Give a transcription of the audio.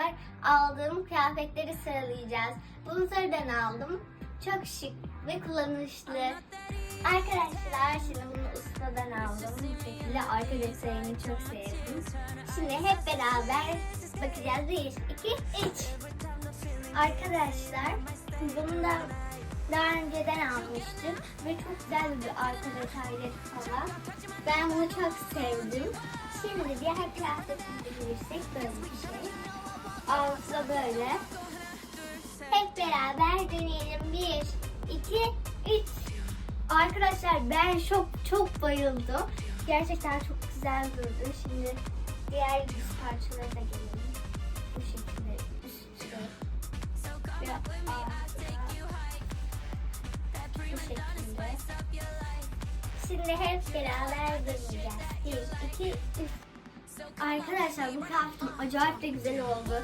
beraber aldığım kıyafetleri sıralayacağız. Bunu Zara'dan aldım. Çok şık ve kullanışlı. Arkadaşlar şimdi bunu ustadan aldım. Bu şekilde arka detayını çok sevdim. Şimdi hep beraber bakacağız. 1, 2, 3. Arkadaşlar bunu da daha önceden almıştım ve çok güzel bir arka detayları falan. Ben bunu çok sevdim. Şimdi diğer kıyafetimize girirsek böyle bir da böyle. Hep beraber deneyelim. 1, 2, 3. Arkadaşlar ben çok çok bayıldım. Gerçekten çok güzel durdu. Şimdi diğer yüz parçalara da gelelim. Bu şekilde üstü. Ve. Şimdi hep beraber deneyeceğiz. 1, 2, 3. Arkadaşlar bu kıyafetim acayip de güzel oldu.